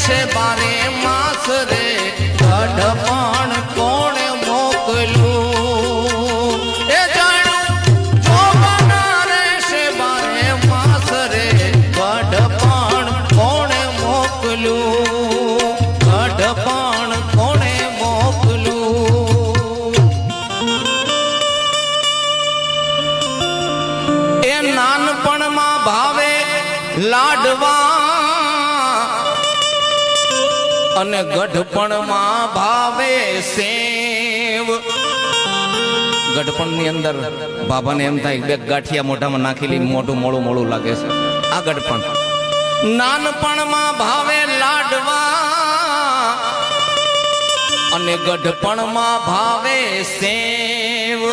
રહેશે બારે માસ રે અઢપણ કોણે મોકલું એ જાણ્યું જો બન રહેશે બારે માસ રે અઢપણ કોણે મોકલું અઢપણ કોણે મોકલું એ નાનપણમાં ભાવે લાડવા અને ગઢપણમાં ભાવે સેવ. ગઢપણની અંદર બાબાને એમ થાય, બે ગાંઠિયા મોઢામાં નાખેલી મોઢું મોળું મોળું લાગે છે. આ ગઢપણ. નાનપણમાં ભાવે લાડવા. અને ગઢપણમાં ભાવે સેવ.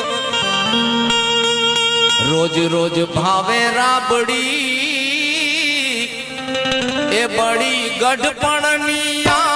રોજ રોજ ભાવે રાબડી. એ બળી ગઢપણની આવી